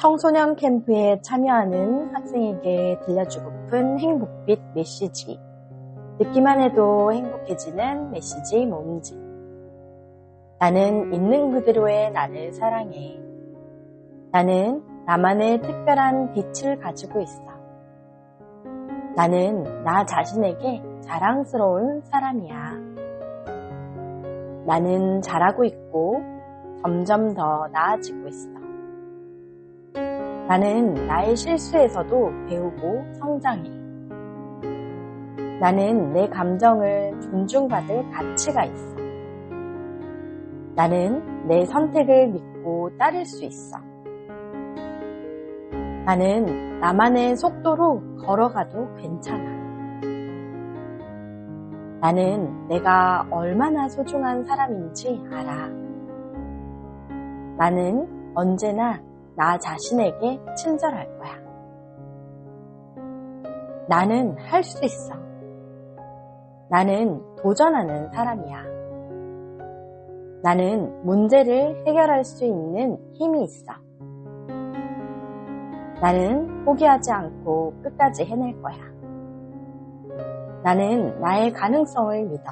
청소년 캠프에 참여하는 학생에게 들려주고픈 행복빛 메시지. 듣기만 해도 행복해지는 메시지 몸짓. 나는 있는 그대로의 나를 사랑해. 나는 나만의 특별한 빛을 가지고 있어. 나는 나 자신에게 자랑스러운 사람이야. 나는 잘하고 있고 점점 더 나아지고 있어. 나는 나의 실수에서도 배우고 성장해. 나는 내 감정을 존중받을 가치가 있어. 나는 내 선택을 믿고 따를 수 있어. 나는 나만의 속도로 걸어가도 괜찮아. 나는 내가 얼마나 소중한 사람인지 알아. 나는 언제나 나 자신에게 친절할 거야. 나는 할 수 있어. 나는 도전하는 사람이야. 나는 문제를 해결할 수 있는 힘이 있어. 나는 포기하지 않고 끝까지 해낼 거야. 나는 나의 가능성을 믿어.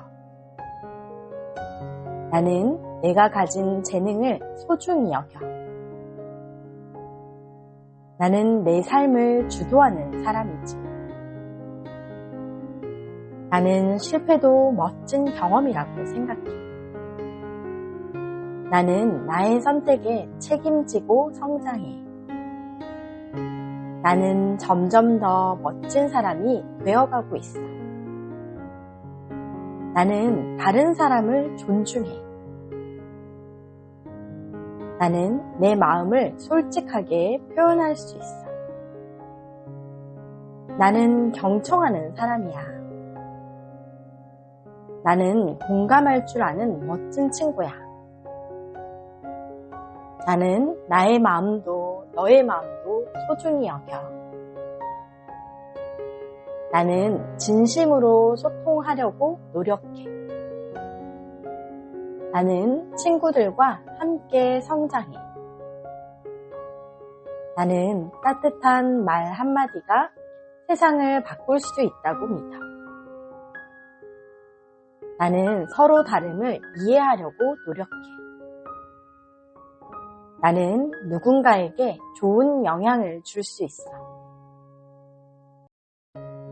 나는 내가 가진 재능을 소중히 여겨. 나는 내 삶을 주도하는 사람이지. 나는 실패도 멋진 경험이라고 생각해. 나는 나의 선택에 책임지고 성장해. 나는 점점 더 멋진 사람이 되어가고 있어. 나는 다른 사람을 존중해. 나는 내 마음을 솔직하게 표현할 수 있어. 나는 경청하는 사람이야. 나는 공감할 줄 아는 멋진 친구야. 나는 나의 마음도 너의 마음도 소중히 여겨. 나는 진심으로 소통하려고 노력해. 나는 친구들과 함께 성장해. 나는 따뜻한 말 한마디가 세상을 바꿀 수 있다고 믿어. 나는 서로 다름을 이해하려고 노력해. 나는 누군가에게 좋은 영향을 줄 수 있어.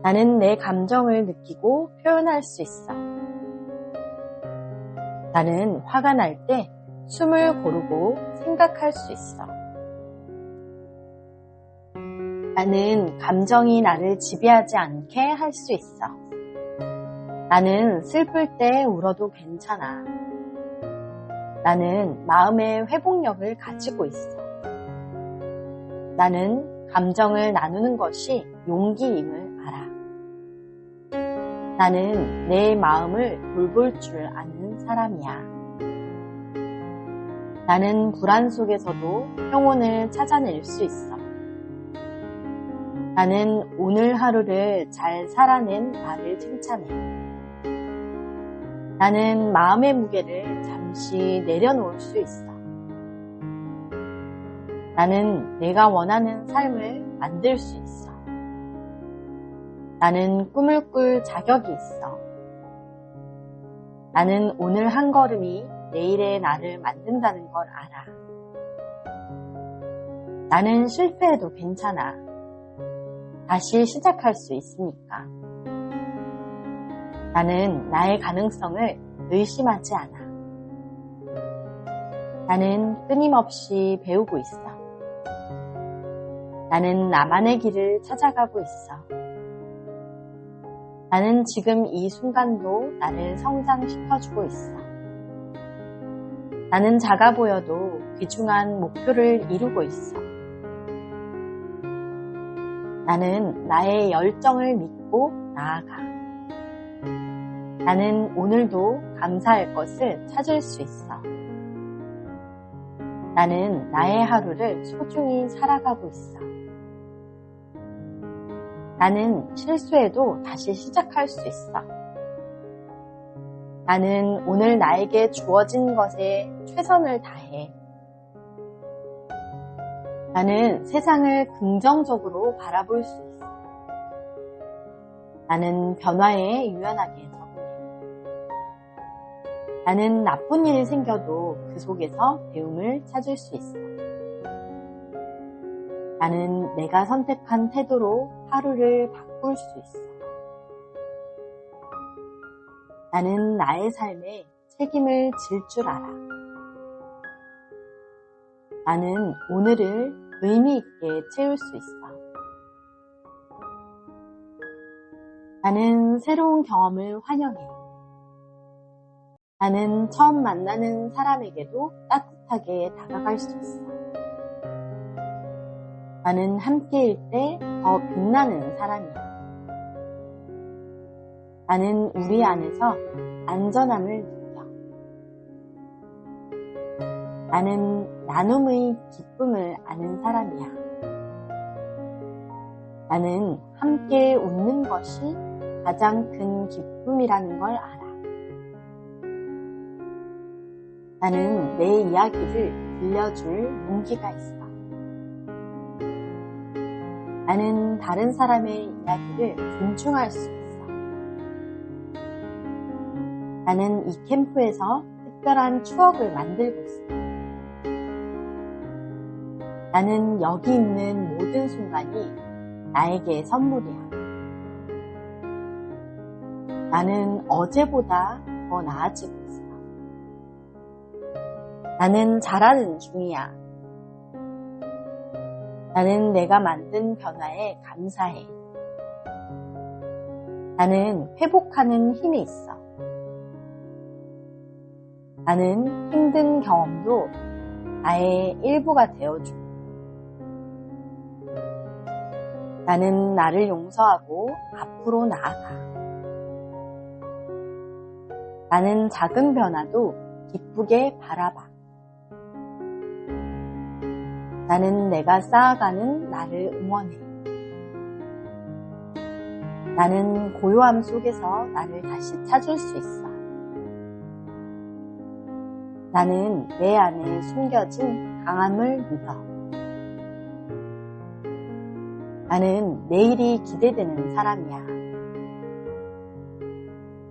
나는 내 감정을 느끼고 표현할 수 있어. 나는 화가 날 때 숨을 고르고 생각할 수 있어. 나는 감정이 나를 지배하지 않게 할 수 있어. 나는 슬플 때 울어도 괜찮아. 나는 마음의 회복력을 가지고 있어. 나는 감정을 나누는 것이 용기임을 알아. 나는 내 마음을 돌볼 줄 아는 사람이야. 나는 불안 속에서도 평온을 찾아낼 수 있어. 나는 오늘 하루를 잘 살아낸 나를 칭찬해. 나는 마음의 무게를 잠시 내려놓을 수 있어. 나는 내가 원하는 삶을 만들 수 있어. 나는 꿈을 꿀 자격이 있어. 나는 오늘 한 걸음이 내일의 나를 만든다는 걸 알아. 나는 실패해도 괜찮아. 다시 시작할 수 있으니까. 나는 나의 가능성을 의심하지 않아. 나는 끊임없이 배우고 있어. 나는 나만의 길을 찾아가고 있어. 나는 지금 이 순간도 나를 성장시켜주고 있어. 나는 작아 보여도 귀중한 목표를 이루고 있어. 나는 나의 열정을 믿고 나아가. 나는 오늘도 감사할 것을 찾을 수 있어. 나는 나의 하루를 소중히 살아가고 있어. 나는 실수해도 다시 시작할 수 있어. 나는 오늘 나에게 주어진 것에 최선을 다해. 나는 세상을 긍정적으로 바라볼 수 있어. 나는 변화에 유연하게 적응해. 나는 나쁜 일이 생겨도 그 속에서 배움을 찾을 수 있어. 나는 내가 선택한 태도로 하루를 바꿀 수 있어. 나는 나의 삶에 책임을 질 줄 알아. 나는 오늘을 의미 있게 채울 수 있어. 나는 새로운 경험을 환영해. 나는 처음 만나는 사람에게도 따뜻하게 다가갈 수 있어. 나는 함께일 때 더 빛나는 사람이야. 나는 우리 안에서 안전함을 느껴. 나는 나눔의 기쁨을 아는 사람이야. 나는 함께 웃는 것이 가장 큰 기쁨이라는 걸 알아. 나는 내 이야기를 들려줄 용기가 있어. 나는 다른 사람의 이야기를 존중할 수 있어. 나는 이 캠프에서 특별한 추억을 만들고 있어. 나는 여기 있는 모든 순간이 나에게 선물이야. 나는 어제보다 더 나아지고 있어. 나는 잘하는 중이야. 나는 내가 만든 변화에 감사해. 나는 회복하는 힘이 있어. 나는 힘든 경험도 나의 일부가 되어줘. 나는 나를 용서하고 앞으로 나아가. 나는 작은 변화도 기쁘게 바라봐. 나는 내가 쌓아가는 나를 응원해. 나는 고요함 속에서 나를 다시 찾을 수 있어. 나는 내 안에 숨겨진 강함을 믿어. 나는 내일이 기대되는 사람이야.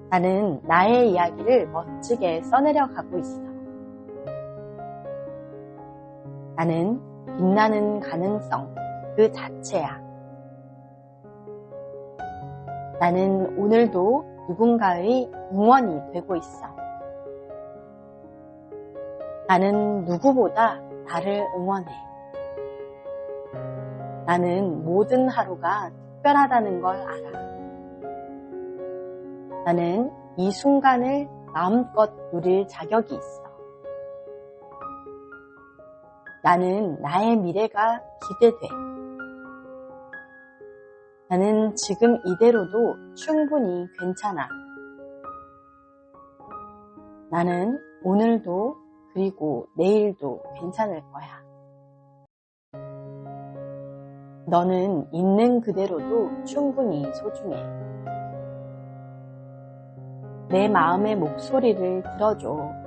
나는 나의 이야기를 멋지게 써내려 가고 있어. 나는 빛나는 가능성 그 자체야. 나는 오늘도 누군가의 응원이 되고 있어. 나는 누구보다 나를 응원해. 나는 모든 하루가 특별하다는 걸 알아. 나는 이 순간을 마음껏 누릴 자격이 있어. 나는 나의 미래가 기대돼. 나는 지금 이대로도 충분히 괜찮아. 나는 오늘도 그리고 내일도 괜찮을 거야. 너는 있는 그대로도 충분히 소중해. 내 마음의 목소리를 들어줘.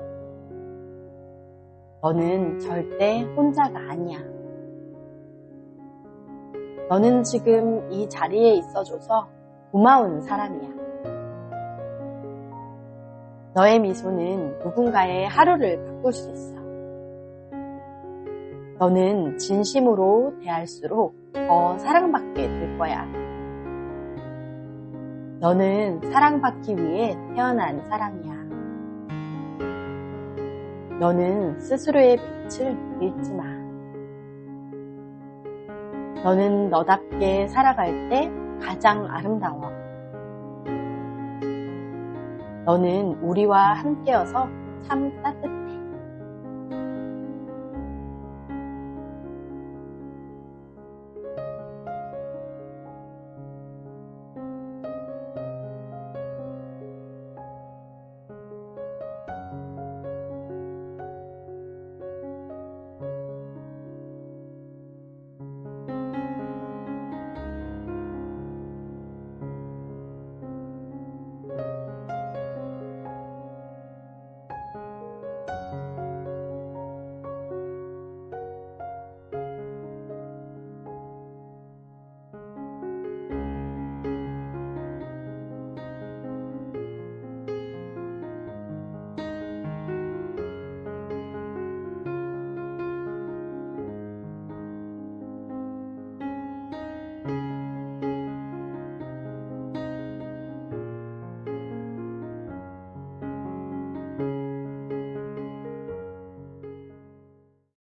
너는 절대 혼자가 아니야. 너는 지금 이 자리에 있어줘서 고마운 사람이야. 너의 미소는 누군가의 하루를 바꿀 수 있어. 너는 진심으로 대할수록 더 사랑받게 될 거야. 너는 사랑받기 위해 태어난 사람이야. 너는 스스로의 빛을 잃지 마. 너는 너답게 살아갈 때 가장 아름다워. 너는 우리와 함께여서 참 따뜻해.